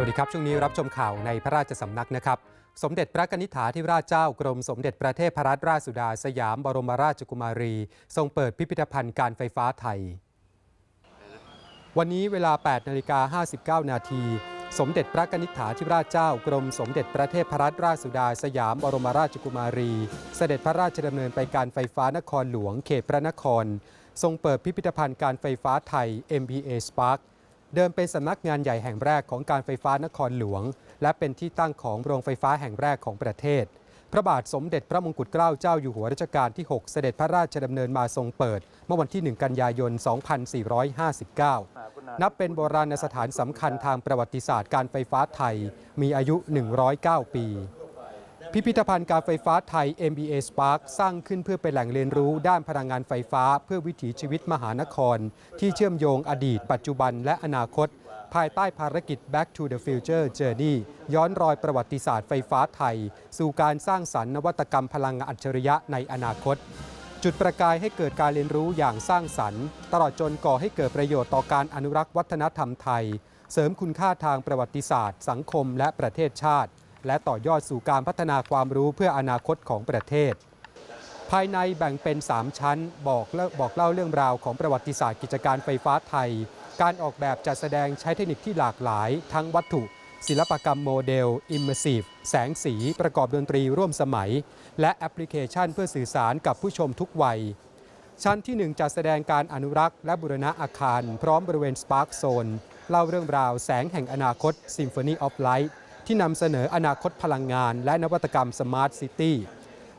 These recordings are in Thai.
วัสดีครับ ช่วงนี้รับชมข่าวในพระราชสำนักนะครับ สมเด็จพระกนิษฐาธิราชเจ้ากรมสมเด็จพระเทพรัตนราชสุดาสยามบรมราชกุมารี ทรงเปิดพิพิธภัณฑ์การไฟฟ้าไทย วันนี้เวลา 8นาฬิกา59 นาที สมเด็จพระกนิษฐาธิราชเจ้ากรมสมเด็จพระเทพรัตนราชสุดาสยามบรมราชกุมารี เสด็จพระราชดำเนินไปการไฟฟ้านครหลวงเขตพระนคร ทรงเปิดพิพิธภัณฑ์การไฟฟ้าไทย MBA Spark เดิมเป็นสำนักงานใหญ่แห่งแรกของการไฟฟ้านครหลวง และเป็นที่ตั้งของโรงไฟฟ้าแห่งแรกของประเทศ พระบาทสมเด็จพระมงกุฎเกล้าเจ้าอยู่หัวรัชกาลที่ 6 เสด็จพระราชดำเนินมาทรงเปิด เมื่อวันที่ 1 กันยายน 2459 นับเป็นโบราณสถานสำคัญทางประวัติศาสตร์การไฟฟ้าไทย มีอายุ 109 ปี พิพิธภัณฑ์การไฟฟ้าไทย MBA Spark สร้างขึ้นเพื่อเป็นแหล่งเรียนรู้ด้านพลังงานไฟฟ้า เพื่อวิถีชีวิตมหานคร ที่เชื่อมโยงอดีต ปัจจุบันและอนาคต ภายใต้ภารกิจ Back to the Future Journey ย้อนรอยประวัติศาสตร์ไฟฟ้าไทย สู่การสร้างสรรค์นวัตกรรมพลังงานอัจฉริยะในอนาคต จุดประกายให้เกิดการเรียนรู้อย่างสร้างสรรค์ ตลอดจนก่อให้เกิดประโยชน์ต่อการอนุรักษ์วัฒนธรรมไทย เสริมคุณค่าทางประวัติศาสตร์ สังคม และประเทศชาติ และต่อยอดสู่การพัฒนาความรู้เพื่ออนาคตของประเทศ ภายในแบ่งเป็น 3 ชั้นบอกเล่าบอกเล่าเรื่องราวของประวัติศาสตร์กิจการไฟฟ้าไทย การออกแบบจัดแสดงใช้เทคนิคที่หลากหลาย ทั้งวัตถุ ศิลปกรรมโมเดล Immersive แสงสี ประกอบดนตรีร่วมสมัย และแอปพลิเคชันเพื่อสื่อสารกับผู้ชมทุกวัยชั้นที่ 1 จัดแสดงการอนุรักษ์และบูรณะอาคาร พร้อมบริเวณ Spark Zone เล่าเรื่องราวแสงแห่งอนาคต Symphony of Light ที่นำเสนออนาคตพลังงาน และนวัตกรรม Smart City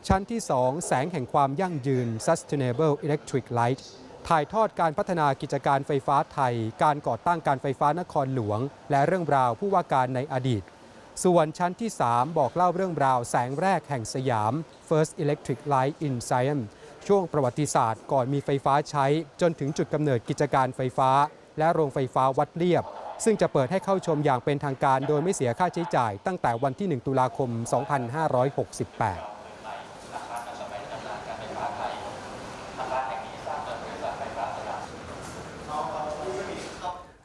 ชั้นที่ 2 แสงแห่งความยั่งยืน Sustainable Electric Light ถ่ายทอดการพัฒนากิจการไฟฟ้าไทย การก่อตั้งการไฟฟ้านครหลวง และเรื่องราวผู้ว่าการในอดีต ส่วนชั้นที่ 3 บอกเล่าเรื่องราวแสงแรกแห่งสยาม First Electric Light in Siam ช่วงประวัติศาสตร์ก่อนมีไฟฟ้าใช้ จนถึงจุดกำเนิดกิจการไฟฟ้า และโรงไฟฟ้าวัดเรียบ ซึ่งจะเปิดให้เข้าชมอย่างเป็นทางการ โดยไม่เสียค่าใช้จ่าย ตั้งแต่วันที่ 1 ตุลาคม 2568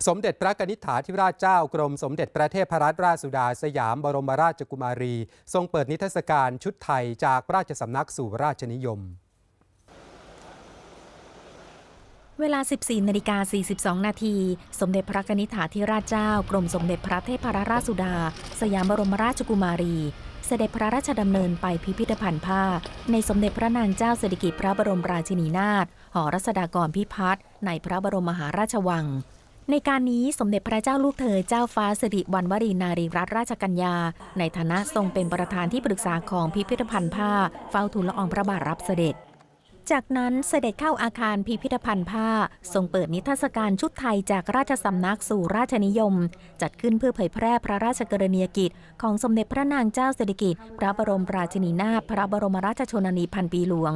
สมเด็จพระกนิษฐาธิราชเจ้ากรมสมเด็จพระเทพรัตนราชสุดาสยามบรมราชกุมารี ทรงเปิดนิทรรศการชุดไทยจากราชสำนักสู่ราชนิยม เวลา 14นาฬิกา42 นาที สมเด็จพระกนิษฐาธิราชเจ้า กรมสมเด็จพระเทพรราชสุดา สยามบรมราชกุมารี เสด็จพระราชดำเนินไปพิพิธภัณฑ์ผ้า ในสมเด็จพระนางเจ้าสิริกิติ์พระบรมราชินีนาถ หอรัศดากรพิพัฒน์ ในพระบรมมหาราชวัง ในการนี้สมเด็จพระเจ้าลูกเธอเจ้าฟ้าสิริวัณวรีนารีรัตนราชกัญญา ในฐานะทรงเป็นประธานที่ปรึกษาของพิพิธภัณฑ์ผ้า เฝ้าทูลละอองพระบาทรับเสด็จ จากนั้นเสด็จเข้าอาคารพิพิธภัณฑ์ผ้า ทรงเปิดนิทรรศการชุดไทยจากราชสำนักสู่ราชนิยม จัดขึ้นเพื่อเผยแพร่พระราชกรณียกิจ ของสมเด็จพระนางเจ้าสิริกิติ์พระบรมราชินีนาถพระบรมราชชนนีพันปีหลวง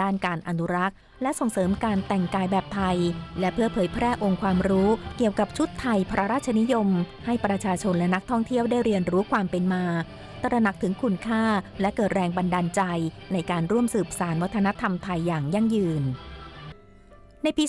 ด้านการอนุรักษ์ และส่งเสริมการแต่งกายแบบไทย และเพื่อเผยแพร่องค์ความรู้เกี่ยวกับชุดไทยพระราชนิยม ให้ประชาชนและนักท่องเที่ยวได้เรียนรู้ความเป็นมา ตระหนักถึงคุณค่าและเกิดแรงบันดาลใจในการร่วมสืบสานวัฒนธรรมไทยอย่างยั่งยืนในปี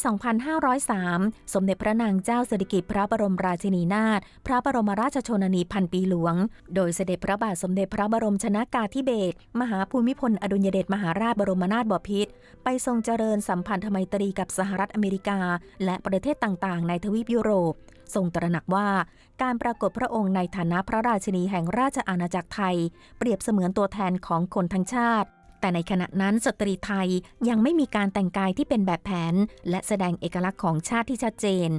2503 สมเด็จพระนางเจ้าสิริกิติ์พระบรมราชินีนาถ พระบรมราชชนนีพันปีหลวง โดยเสด็จพระบาทสมเด็จพระบรมชนากาธิเบศร มหาภูมิพลอดุลยเดชมหาราชบรมนาถบพิตร ไปทรงเจริญสัมพันธไมตรีกับสหรัฐอเมริกา และประเทศต่างๆ ในทวีปยุโรป ทรงตระหนักว่าการปรากฏพระองค์ในฐานะพระราชินีแห่งราชอาณาจักรไทย เปรียบเสมือนตัวแทนของคนทั้งชาติ แต่ในขณะนั้นสตรีไทยยังไม่มีการแต่งกายที่เป็นแบบแผน และแสดงเอกลักษณ์ของชาติที่ชัดเจน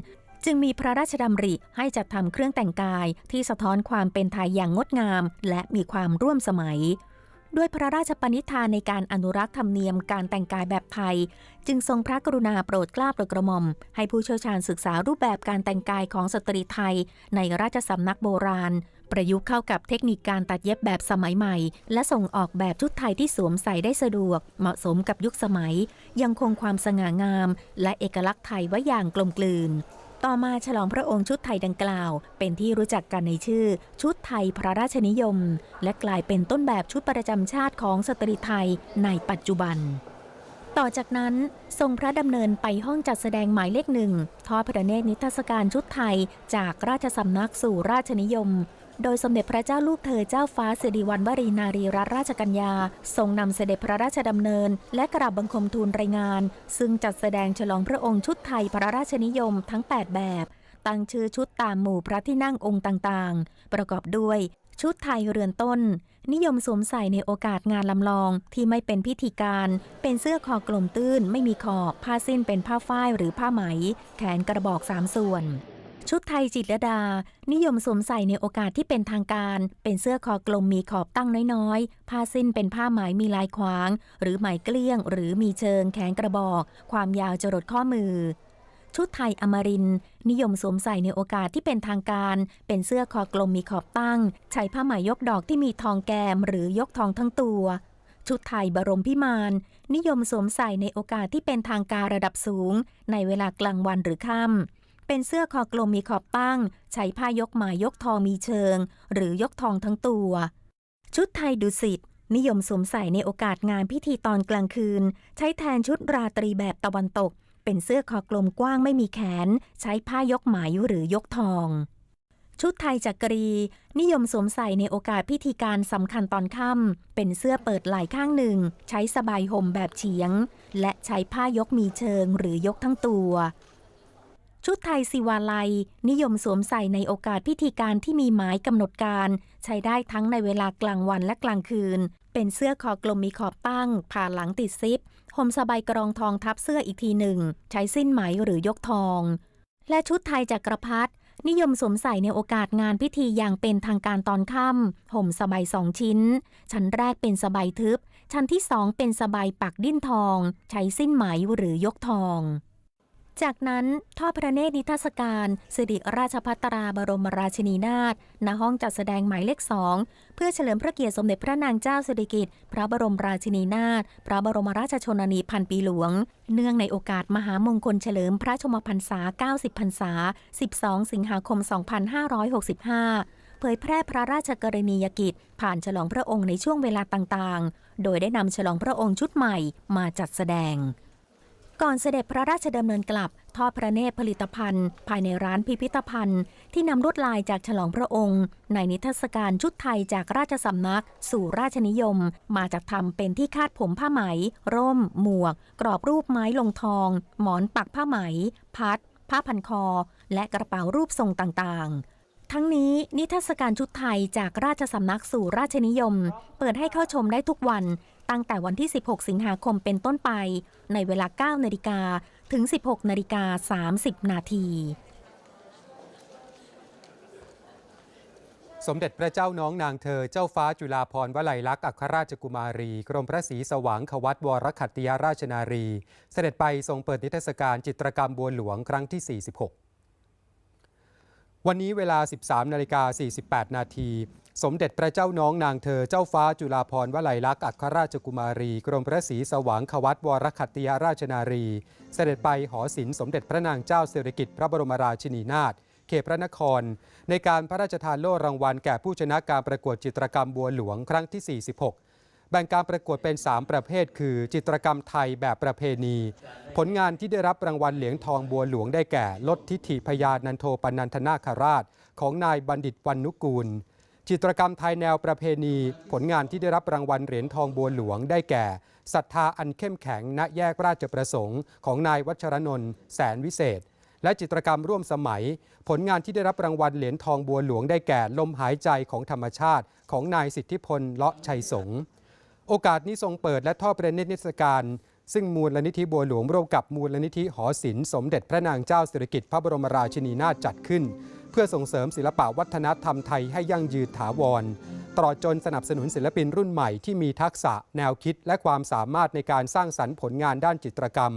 จึงมีพระราชดำริให้จัดทำเครื่องแต่งกายที่สะท้อนความเป็นไทยอย่างงดงาม และมีความร่วมสมัย ด้วยพระราชปณิธานในการอนุรักษ์ธรรมเนียมการแต่งกายแบบไทย จึงทรงพระกรุณาโปรดกล้าโปรดกระหม่อม ให้ผู้เชี่ยวชาญศึกษารูปแบบการแต่งกายของสตรีไทย ในราชสำนักโบราณ ประยุกต์เข้ากับเทคนิคการตัดเย็บแบบสมัยใหม่ และส่งออกแบบชุดไทยที่สวมใส่ได้สะดวก เหมาะสมกับยุคสมัย ยังคงความสง่างาม และเอกลักษณ์ไทยไว้อย่างกลมกลืน ต่อมาฉลองพระองค์ชุดไทยดังกล่าว เป็นที่รู้จักกันในชื่อ ชุดไทยพระราชนิยม และกลายเป็นต้นแบบชุดประจำชาติของสตรีไทยในปัจจุบัน ต่อจากนั้นทรงพระดำเนินไปห้องจัดแสดงหมายเลขหนึ่งทอดพระเนตรนิทรรศการชุดไทยจากราชสำนักสู่ราชนิยม โดยสมเด็จพระเจ้าลูกเธอเจ้าฟ้าสิริวัณวรีนารีรัตนราชกัญญา ทรงนำเสด็จพระราชดำเนิน และกราบบังคมทูลรายงาน ซึ่งจัดแสดงฉลองพระองค์ชุดไทยพระราชนิยมทั้ง 8 แบบ ตั้งชื่อชุดตามหมู่พระที่นั่งองค์ต่างๆ ประกอบด้วย ชุดไทยเรือนต้น นิยมสวมใส่ในโอกาสงานลำลองที่ไม่เป็นพิธีการ เป็นเสื้อคอกลมตื้น ไม่มีขอบผ้าสิ้นเป็นผ้าฝ้ายหรือผ้าไหม แขนกระบอกสามส่วน ชุดไทยจิตรดา นิยมสวมใส่ในโอกาสที่เป็นทางการ เป็นเสื้อคอกลมมีขอบตั้งน้อยๆ ผ้าสิ้นเป็นผ้าไหมมีลายขวาง หรือไหมเกลี้ยง หรือมีเชิงแขนกระบอก ความยาวจรดข้อมือ ชุดไทยอมรินนิยมสวมใส่ในโอกาสที่เป็นทางการ เป็นเสื้อคอกลมมีขอบตั้ง ใช้ผ้าไหมยกดอกที่มีทองแกม หรือยกทองทั้งตัว ชุดไทยบรมพิมานนิยมสวมใส่ในโอกาสที่เป็นทางการระดับสูง ในเวลากลางวันหรือค่ำ เป็นเสื้อคอกลมมีขอบตั้ง ใช้ผ้ายกหมายยกทองมีเชิง หรือยกทองทั้งตัว ชุดไทยดุสิตนิยมสวมใส่ในโอกาสงานพิธีตอนกลางคืน ใช้แทนชุดราตรีแบบตะวันตก เป็นเสื้อคอกลมกว้างไม่มีแขน ใช้ผ้ายกหมายหรือยกทอง ชุดไทยจักรี นิยมสวมใส่ในโอกาสพิธีการสำคัญตอนค่ำเป็นเสื้อเปิดไหล่ข้างหนึ่ง ใช้สบายห่มแบบเฉียง และใช้ผ้ายกมีเชิงหรือยกทั้งตัว ชุดไทยสิวาลัย นิยมสวมใส่ในโอกาสพิธีการที่มีหมายกำหนดการ ใช้ได้ทั้งในเวลากลางวันและกลางคืน เป็นเสื้อคอกลมมีขอบตั้ง ผ่าหลังติดซิปห่มสบายกรองทองทับเสื้ออีกทีหนึ่ง ใช้สิ้นไหมหรือยกทอง และชุดไทยจักรพรรดินิยมสวมใส่ในโอกาสงานพิธีอย่างเป็นทางการตอนค่ำห่มสบายสองชิ้น ชั้นแรกเป็นสบายทึบ ชั้นที่สองเป็นสบายปักดิ้นทอง ใช้สิ้นไหมหรือยกทอง จากนั้นทอดพระเนตรนิทรรศการสิริราชพัตราบรมราชินีนาถณห้องจัดแสดงหมายเลขสองเพื่อเฉลิมพระเกียรติสมเด็จพระนางเจ้าสิริกิติ์พระบรมราชินีนาถพระบรมราชชนนีพันปีหลวง เนื่องในโอกาสมหามงคลเฉลิมพระชมพรรษา 90 พรรษา 12 สิงหาคม 2565เผยแพร่พระราชกรณียกิจ ผ่านฉลองพระองค์ในช่วงเวลาต่างๆ โดยได้นำฉลองพระองค์ชุดใหม่มาจัดแสดง ก่อนเสด็จพระราชดำเนินกลับ ทอดพระเนตรผลิตภัณฑ์ ภายในร้านพิพิธภัณฑ์ ที่นำลวดลายจากฉลองพระองค์ ในนิทรรศการชุดไทยจากราชสำนัก สู่ราชนิยม มาจากทำเป็นที่คาดผมผ้าไหม ร่ม หมวก กรอบรูปไม้ลงทอง หมอนปักผ้าไหม พัด ผ้าพันคอ และกระเป๋ารูปทรงต่างๆทั้งนี้นิทรรศการชุดไทยจากราชสำนักสู่ราชนิยม เปิดให้เข้าชมได้ทุกวัน ตั้งแต่วันที่ 16 สิงหาคมเป็นต้นไป ในเวลา 9 นาฬิกาถึง 16 นาฬิกา 30 นาทีสมเด็จพระเจ้าน้องนางเธอเจ้าฟ้าจุฬาภรณ์วลัยลักษณ์อัครราชกุมารี กรมพระศรีสว่างขวัตวรขัตติยราชนารี เสด็จไปทรงเปิดนิทรรศการจิตรกรรมบัวหลวงครั้งที่ 46 วันนี้เวลา 13 นาฬิกา 48 นาที สมเด็จพระเจ้าน้องนางเธอเจ้าฟ้าจุฬาภรณ์วลัยลักษณ์อัครราชกุมารี กรมพระศรีสว่างขวัตวรขัตติยราชนารี เสด็จไปหอศิลป์สมเด็จพระนางเจ้าสิริกิติ์พระบรมราชินีนาถเขตพระนคร ในการพระราชทานโล่รางวัลแก่ผู้ชนะการประกวดจิตรกรรมบัวหลวงครั้งที่ 46แบ่งการประกวดเป็น 3 ประเภท คือจิตรกรรมไทยแบบประเพณี ผลงานที่ได้รับรางวัลเหรียญทองบัวหลวงได้แก่ ลดทิฐิพยานันโทปนันทนาคราช ของนายบัณฑิตวรรณุกูล จิตรกรรมไทยแนวประเพณี ผลงานที่ได้รับรางวัลเหรียญทองบัวหลวงได้แก่ศรัทธาอันเข้มแข็งณแยกราชประสงค์ ของนายวัชรนนท์แสนวิเศษ และจิตรกรรมร่วมสมัย ผลงานที่ได้รับรางวัลเหรียญทองบัวหลวงได้แก่ลมหายใจของธรรมชาติ ของนายสิทธิพลเลาะชัยสงฆ์โอกาสนี้ทรงเปิดและทอดประเนตรนิทรรศการซึ่งมูลนิธิบัวหลวงร่วมกับมูลนิธิหอศิลป์สมเด็จพระนางเจ้าสิริกิติ์พระบรมราชินีนาถจัดขึ้น เพื่อส่งเสริมศิลปะวัฒนธรรมไทยให้ยั่งยืนถาวร ตลอดจนสนับสนุนศิลปินรุ่นใหม่ที่มีทักษะแนวคิดและความสามารถในการสร้างสรรค์ผลงานด้านจิตรกรรม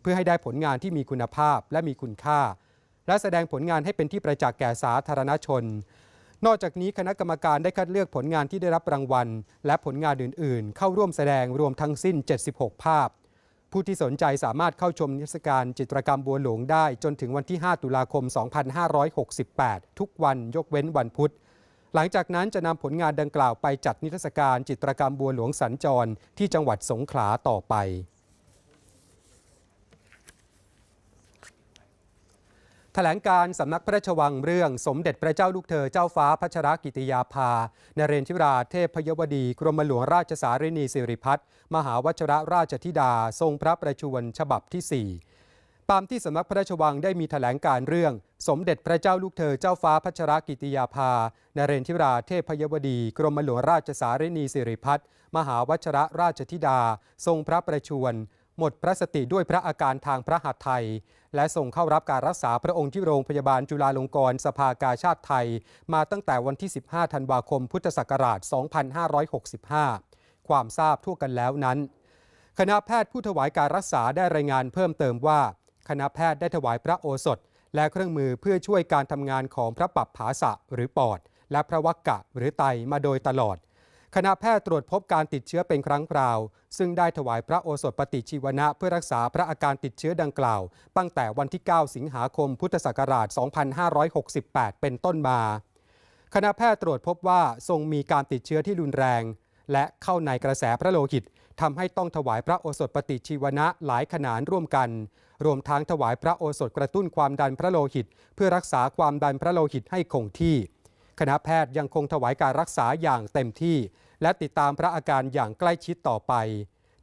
เพื่อให้ได้ผลงานที่มีคุณภาพและมีคุณค่า และแสดงผลงานให้เป็นที่ประจักษ์แก่สาธารณชน นอกจากนี้คณะกรรมการได้คัดเลือกผลงานที่ได้รับรางวัล และผลงานอื่น ๆ เข้าร่วมแสดงรวมทั้งสิ้น 76 ภาพ ผู้ที่สนใจสามารถเข้าชมนิทรรศการจิตรกรรมบัวหลวงได้ จนถึงวันที่ 5 ตุลาคม 2568 ทุกวันยกเว้นวันพุธ หลังจากนั้นจะนำผลงานดังกล่าวไปจัดนิทรรศการจิตรกรรมบัวหลวงสัญจรที่จังหวัดสงขลาต่อไป ถลงการสำนักพระราชวังเรื่องสมเด็จพระเจ้าลูกเธอเจ้าฟ้าพัชรกิติยาภา นเรนทิราเทพพยวดี กรมหลวงราชสารินีสิริพัฒน์มหาวชรราชธิดา ทรงพระประชวรฉบับที่ 4 ตามที่สำนักพระราชวังได้มีแถลงการเรื่อง สมเด็จพระเจ้าลูกเธอเจ้าฟ้าพัชรกิติยาภา นเรนทิราเทพพยวดี กรมหลวงราชสารินีสิริพัฒน์มหาวชรราชธิดา ทรงพระประชวรหมดพระสติด้วยพระอาการทางพระหัตถ์ไทย และส่งเข้ารับการรักษาพระองค์ที่โรงพยาบาลจุฬาลงกรณ์สภากาชาติไทย มาตั้งแต่วันที่ 15 ธันวาคม พุทธศักราช 2565 ความทราบทั่วกันแล้วนั้น คณะแพทย์ผู้ถวายการรักษาได้รายงานเพิ่มเติมว่า คณะแพทย์ได้ถวายพระโอสถ และเครื่องมือเพื่อช่วยการทำงานของพระปับผาสะหรือปอด และพระวักกะหรือไตมาโดยตลอด คณะแพทย์ตรวจพบการติดเชื้อเป็นครั้งคราว ซึ่งได้ถวายพระโอสถปฏิชีวนะเพื่อรักษาพระอาการติดเชื้อดังกล่าว ตั้งแต่วันที่ 9 สิงหาคมพุทธศักราช 2568 เป็นต้นมา คณะแพทย์ตรวจพบว่าทรงมีการติดเชื้อที่รุนแรง และเข้าในกระแสพระโลหิตทำให้ต้องถวายพระโอสถปฏิชีวนะหลายขนานร่วมกัน รวมทั้งถวายพระโอสถกระตุ้นความดันพระโลหิต เพื่อรักษาความดันพระโลหิตให้คงที่ คณะแพทย์ยังคงถวายการรักษาอย่างเต็มที่ และติดตามพระอาการอย่างใกล้ชิดต่อไป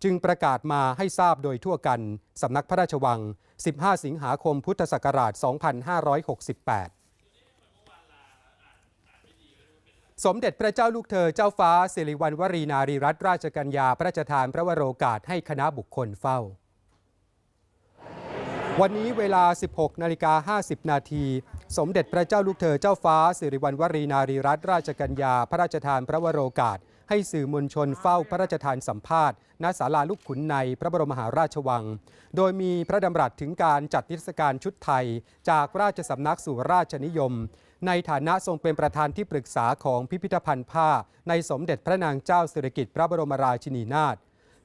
จึงประกาศมาให้ทราบโดยทั่วกันสำนักพระราชวัง 15 สิงหาคมพุทธศักราช 2568สมเด็จพระเจ้าลูกเธอเจ้าฟ้าสิริวัณวรีนารีรัตนราชกัญญาพระราชทานพระวโรกาสให้คณะบุคคลเฝ้า วันนี้เวลา 16 นาฬิกา 50 นาที สมเด็จพระเจ้าลูกเธอเจ้าฟ้า สิริวัณวรีนารีรัตนราชกัญญา พระราชทานพระวโรกาส ให้สื่อมวลชนเฝ้าพระราชทานสัมภาษณ์ณศาลาลูกขุนในพระบรมมหาราชวัง โดยมีพระดำรัสถึงการจัดนิทรรศการชุดไทย จากราชสำนักสู่ราชนิยม ในฐานะทรงเป็นประธานที่ปรึกษาของพิพิธภัณฑ์ผ้า ในสมเด็จพระนางเจ้าสิริกิติ์พระบรมราชินีนาถ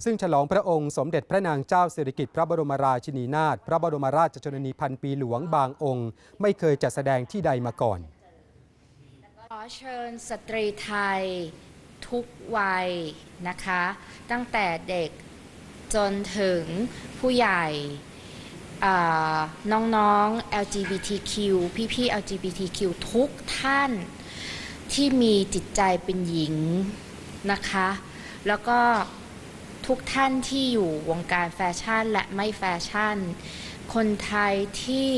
ซึ่งฉลองพระองค์สมเด็จพระนางเจ้าสิริกิติ์พระบรมราชินีนาถพระบรมราชชนนีพันปีหลวงบางองค์ ไม่เคยจัดแสดงที่ใดมาก่อน ขอเชิญสตรีไทยทุกวัยนะคะ ตั้งแต่เด็กจนถึงผู้ใหญ่น้องๆ LGBTQ พี่ๆ LGBTQ ทุกท่านที่มีจิตใจเป็นหญิงนะคะ แล้วก็ ทุกท่านที่อยู่วงการแฟชั่นและไม่แฟชั่น คนไทยที่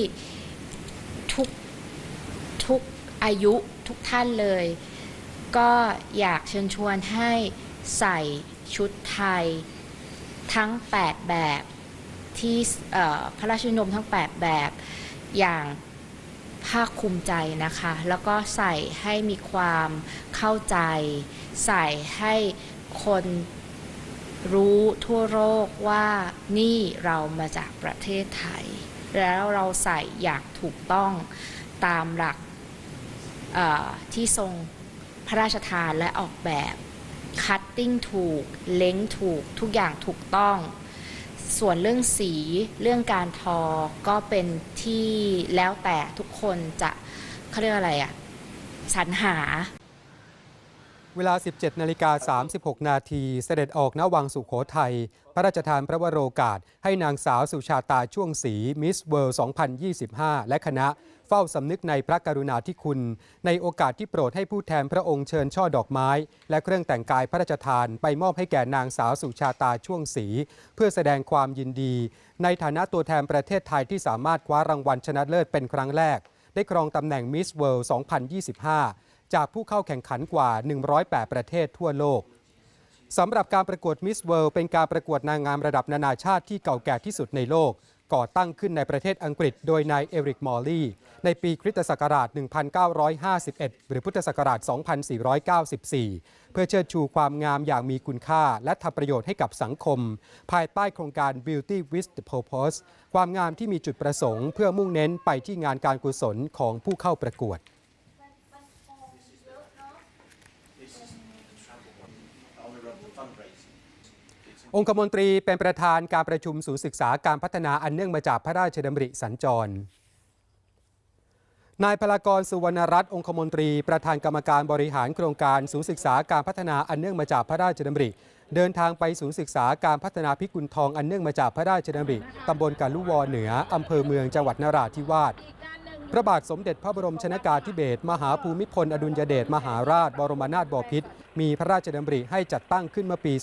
ทุกทุกอายุทุกท่านเลย ก็อยากเชิญชวนให้ใส่ชุดไทยทั้ง 8 แบบที่พระราชนิยมทั้ง 8 แบบอย่างภาคภูมิใจนะคะ แล้วก็ใส่ให้มีความเข้าใจ ใส่ให้คน รู้ทั่วโลกว่านี่เรามาจากประเทศไทย แล้วเราใส่อย่างถูกต้องตามหลักที่ทรงพระราชทานและออกแบบคัตติ้งถูก เล้งถูกทุกอย่างถูกต้อง ส่วนเรื่องสีเรื่องการทอก็เป็นที่แล้วแต่ทุกคนจะเขาเรียกอะไรอะสรรหา เวลา 17 นาฬิกา 36 นาที เสด็จออกณวังสุขโขทัย พระราชทานพระวโรกาส ให้นางสาวสุชาตาช่วงศรีมิสเวิลด์2025 และคณะเฝ้าสำนึกในพระกรุณาธิคุณ ในโอกาสที่โปรดให้ผู้แทนพระองค์เชิญช่อดอกไม้ และเครื่องแต่งกายพระราชทานไปมอบให้แก่นางสาวสุชาตาช่วงศรีเพื่อแสดงความยินดี ในฐานะตัวแทนประเทศไทยที่สามารถคว้ารางวัลชนะเลิศเป็นครั้งแรก ได้ครองตำแหน่งมิสเวิลด์2025 จากผู้เข้าแข่งขันกว่า 108 ประเทศทั่วโลกสำหรับการประกวดมิสเวิลด์เป็นการประกวดนางงามระดับนานาชาติที่เก่าแก่ที่สุดในโลก ก่อตั้งขึ้นในประเทศอังกฤษ โดยนายเอริกมอลลี่ในปีคริสตศักราช 1951 หรือพุทธศักราช 2494 เพื่อเชิดชูความงามอย่างมีคุณค่า และทำประโยชน์ให้กับสังคม ภายใต้โครงการ Beauty with the Purpose ความงามที่มีจุดประสงค์ เพื่อมุ่งเน้นไปที่งานการกุศลของผู้เข้าประกวด องคมนตรีเป็นประธานการประชุมศูนย์ศึกษาการพัฒนาอันเนื่องมาจากพระราชดำริสัญจร นายพลากรสุวรรณรัตน์องคมนตรี ประธานกรรมการบริหารโครงการศูนย์ศึกษาการพัฒนาอันเนื่องมาจากพระราชดำริ เดินทางไปศูนย์ศึกษาการพัฒนาพิกุลทองอันเนื่องมาจากพระราชดำริตำบลกาลุวอเหนืออำเภอเมืองจังหวัดนราธิวาส พระบาทสมเด็จพระบรมชนากาธิเบศรมหาภูมิพล อดุลยเดชมหาราช บรมนาถบพิตรมีพระราชดำริให้จัดตั้งขึ้นเมื่อปี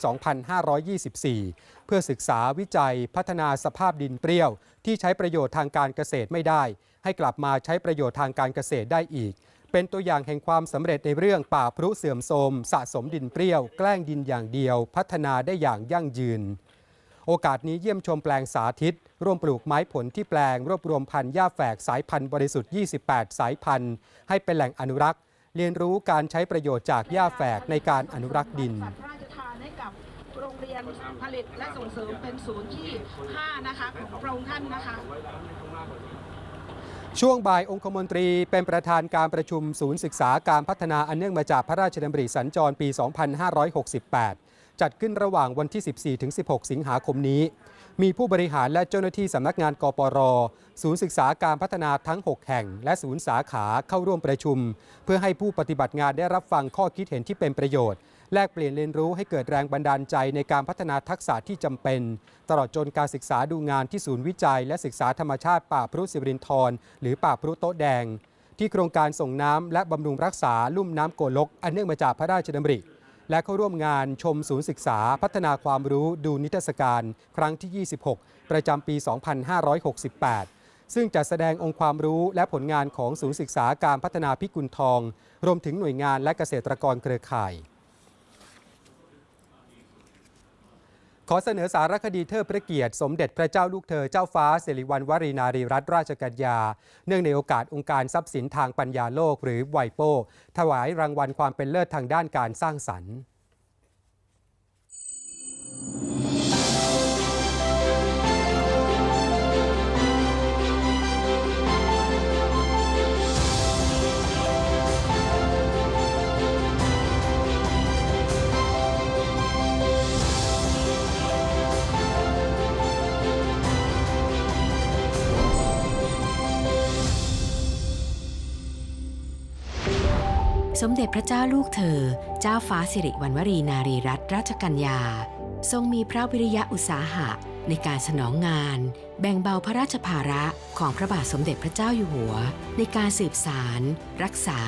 2524 เพื่อศึกษาวิจัยพัฒนาสภาพดินเปรี้ยว ที่ใช้ประโยชน์ทางการเกษตรไม่ได้ ให้กลับมาใช้ประโยชน์ทางการเกษตรได้อีก เป็นตัวอย่างแห่งความสำเร็จในเรื่องป่าพรุเสื่อมโทรมสะสมดินเปรี้ยว แกล้งดินอย่างเดียว พัฒนาได้อย่างยั่งยืน โอกาสนี้เยี่ยมชมแปลงสาธิต ร่วมปลูกไม้ผลที่แปลง รวบรวมพันธุ์หญ้าแฝกสายพันธุ์บริสุทธิ์ 28 สายพันธุ์ ให้เป็นแหล่งอนุรักษ์ เรียนรู้การใช้ประโยชน์จากหญ้าแฝกในการอนุรักษ์ดินพระราชทานให้กับโรงเรียนผลิตและส่งเสริมเป็นศูนย์ที่ 5 นะคะของพระองค์ท่านนะคะช่วงบ่ายองคมนตรีเป็นประธานการประชุมศูนย์ศึกษาการพัฒนาอันเนื่องมาจากพระราชดำริสัญจรปี 2568 จัดขึ้นระหว่างวันที่ 14 ถึง 16 สิงหาคมนี้ มีผู้บริหารและเจ้าหน้าที่สำนักงานกปร ศูนย์ศึกษาการพัฒนาทั้ง 6 แห่ง และศูนย์สาขาเข้าร่วมประชุม เพื่อให้ผู้ปฏิบัติงานได้รับฟังข้อคิดเห็นที่เป็นประโยชน์ แลกเปลี่ยนเรียนรู้ให้เกิดแรงบันดาลใจในการพัฒนาทักษะที่จำเป็น ตลอดจนการศึกษาดูงานที่ศูนย์วิจัย และศึกษาธรรมชาติป่าพรุสิรินทรหรือป่าพรุโต๊ะแดงที่โครงการส่งน้ำและบำรุงรักษาลุ่มน้ำโกลก อันเนื่องมาจากพระราชดำริ และเข้าร่วมงานชมศูนย์ศึกษาพัฒนาความรู้ดูนิทรรศการ ครั้งที่ 26 ประจำปี 2568 ซึ่งจะแสดงองค์ความรู้และผลงานของศูนย์ศึกษาการพัฒนาพิกุลทอง รวมถึงหน่วยงานและเกษตรกรเครือข่าย ขอเสนอสารคดีเทิดพระเกียรติสมเด็จพระเจ้าลูกเธอเจ้าฟ้าสิริวัณวรีนารีรัตนราชกัญญา เนื่องในโอกาสองค์การทรัพย์สินทางปัญญาโลกหรือไวโปถวายรางวัลความเป็นเลิศทางด้านการสร้างสรรค์ สมเด็จพระเจ้าลูกเธอ เจ้าฟ้าสิริวัณวรีนารีรัตนราชกัญญา ทรงมีพระวิริยะอุตสาหะ ในการสนองงาน แบ่งเบาพระราชภาระของพระบาทสมเด็จพระเจ้าอยู่หัว ในการสืบสาร รักษา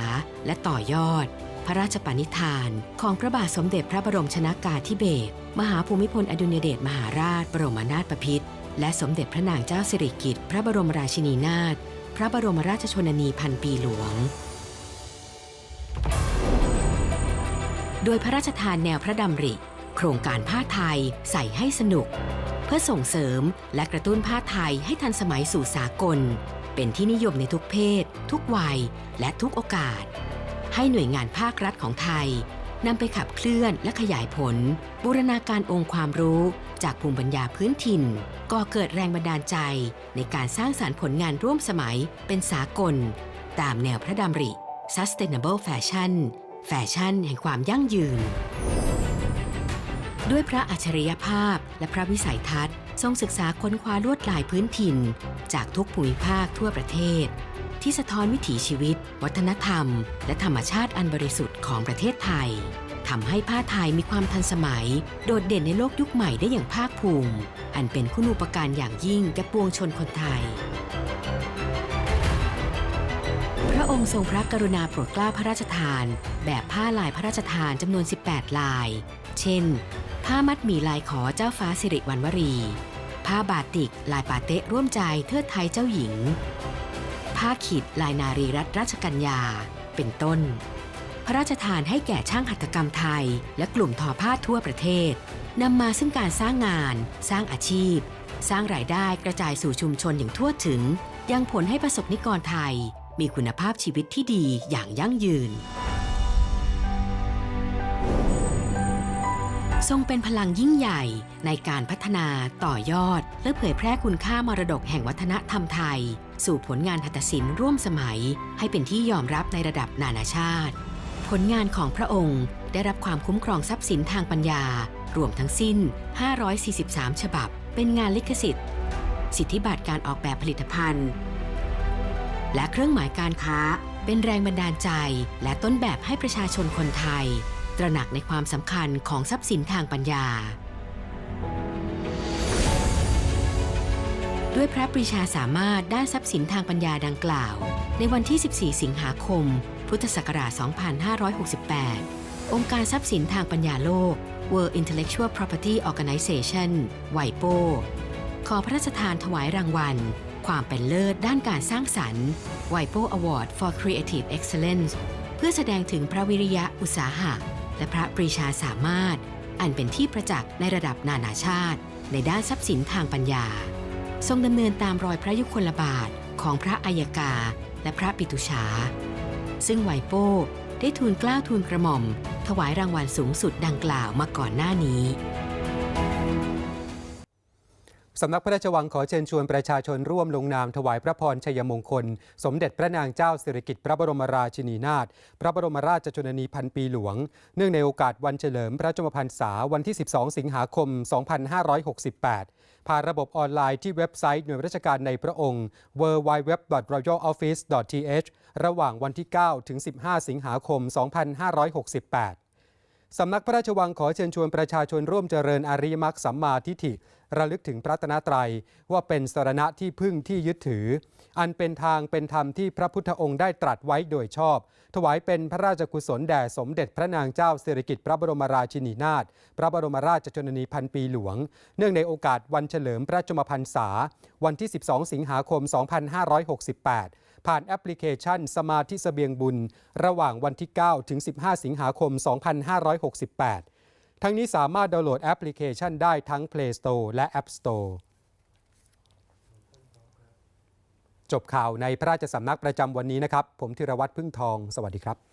และต่อยอด พระราชปณิธาน ของพระบาทสมเด็จพระบรมชนากาธิเบศรมหาภูมิพลอดุลยเดชมหาราช บรมนาถบพิตรและสมเด็จพระนางเจ้าสิริกิติ์พระบรมราชินีนาถพระบรมราชชนนีพันปีหลวง โดยพระราชทานแนวพระดำริ โครงการผ้าไทยใส่ให้สนุก เพื่อส่งเสริมและกระตุ้นผ้าไทยให้ทันสมัยสู่สากล เป็นที่นิยมในทุกเพศ ทุกวัย และทุกโอกาส ให้หน่วยงานภาครัฐของไทยนำไปขับเคลื่อนและขยายผล บูรณาการองค์ความรู้จากภูมิปัญญาพื้นถิ่น ก่อเกิดแรงบันดาลใจ ในการสร้างสารรค์ผลงานร่วมสมัยเป็นสากล ตามแนวพระดำริ Sustainable Fashion แฟชั่นแห่งความยั่งยืน ด้วยพระอัจฉริยภาพและพระวิสัยทัศน์ ทรงศึกษาค้นคว้าลวดลายพื้นถิ่น จากทุกภูมิภาคทั่วประเทศ ที่สะท้อนวิถีชีวิต วัฒนธรรม และธรรมชาติอันบริสุทธิ์ของประเทศไทยทำให้ผ้าไทยมีความทันสมัย โดดเด่นในโลกยุคใหม่ได้อย่างภาคภูมิ อันเป็นคุณูปการอย่างยิ่งแก่ปวงชนคนไทย พระองค์ทรงพระกรุณาโปรดเกล้าพระราชทาน แบบผ้าลายพระราชทานจำนวน 18 ลาย เช่น ผ้ามัดหมี่ลายขอเจ้าฟ้าสิริวัณวรี ผ้าบาติกลายปาเต๊ะร่วมใจเทิดไทยเจ้าหญิง ผ้าขีดลายนารีรัตนราชกัญญา เป็นต้น พระราชทานให้แก่ช่างหัตถกรรมไทย และกลุ่มทอผ้าทั่วประเทศนำมาซึ่งการสร้างงาน สร้างอาชีพ สร้างรายได้กระจายสู่ชุมชนอย่างทั่วถึง ยังผลให้ประสบนิกรไทย มีคุณภาพชีวิตที่ดีอย่างยั่งยืน ทรงเป็นพลังยิ่งใหญ่ในการพัฒนาต่อยอด และเผยแพร่คุณค่ามรดกแห่งวัฒนธรรมไทย สู่ผลงานหัตถศิลป์ร่วมสมัย ให้เป็นที่ยอมรับในระดับนานาชาติ ผลงานของพระองค์ได้รับความคุ้มครองทรัพย์สินทางปัญญา รวมทั้งสิ้น 543 ฉบับ เป็นงานลิขสิทธิ์ สิทธิบัตรการออกแบบผลิตภัณฑ์ และเครื่องหมายการค้า เป็นแรงบันดาลใจ และต้นแบบให้ประชาชนคนไทย ตระหนักในความสำคัญของทรัพย์สินทางปัญญา ด้วยพระปรีชาสามารถด้านทรัพย์สินทางปัญญาดังกล่าว ในวันที่ 14 สิงหาคม พุทธศักราช 2568 องค์การทรัพย์สินทางปัญญาโลก World Intellectual Property Organization ไวโปขอพระราชทานถวายรางวัล ความเป็นเลิศด้านการสร้างสรรค์ไวโป Award for Creative Excellence เพื่อแสดงถึงพระวิริยะอุตสาหะ และพระปรีชาสามารถ อันเป็นที่ประจักษ์ในระดับนานาชาติ ในด้านทรัพย์สินทางปัญญา ทรงดำเนินตามรอยพระยุคลบาทของพระอัยกา และพระปิตุฉาซึ่งไวโป้ได้ทูลกล้าทูลกระหม่อม ถวายรางวัลสูงสุดดังกล่าวมาก่อนหน้านี้ สำนักพระราชวังขอเชิญชวนประชาชนร่วมลงนามถวายพระพรชัยมงคล สมเด็จพระนางเจ้าสิริกิติ์พระบรมราชินีนาถพระบรมราชชนนีพันปีหลวง เนื่องในโอกาสวันเฉลิมพระชนมพรรษาวันที่ 12 สิงหาคม 2568 ผ่านระบบออนไลน์ที่เว็บไซต์หน่วยราชการในพระองค์ www.royaloffice.th ระหว่างวันที่ 9 ถึง 15 สิงหาคม 2568 สำนักพระราชวังขอเชิญชวนประชาชนร่วมเจริญอริยมรรคสัมมาทิฏฐิ ระลึกถึงพระตนตรัยว่าเป็นสรณะที่พึ่งที่ยึดถือ อันเป็นทางเป็นธรรมที่พระพุทธองค์ได้ตรัสไว้โดยชอบ ถวายเป็นพระราชกุศลแด่สมเด็จพระนางเจ้าสิริกิติ์พระบรมราชินีนาถพระบรมราชชนนีพันปีหลวง เนื่องในโอกาสวันเฉลิมพระชนมพรรษา วันที่ 12 สิงหาคม 2568 ผ่านแอปพลิเคชันสมาธิเสบียงบุญ ระหว่างวันที่ 9 ถึง 15 สิงหาคม 2568 ทั้งนี้สามารถดาวน์โหลดแอปพลิเคชันได้ทั้ง Play Store และ App Store จบข่าวในพระราชสำนักประจำวันนี้นะครับ ผมธีรวัตรพึ่งทอง สวัสดีครับ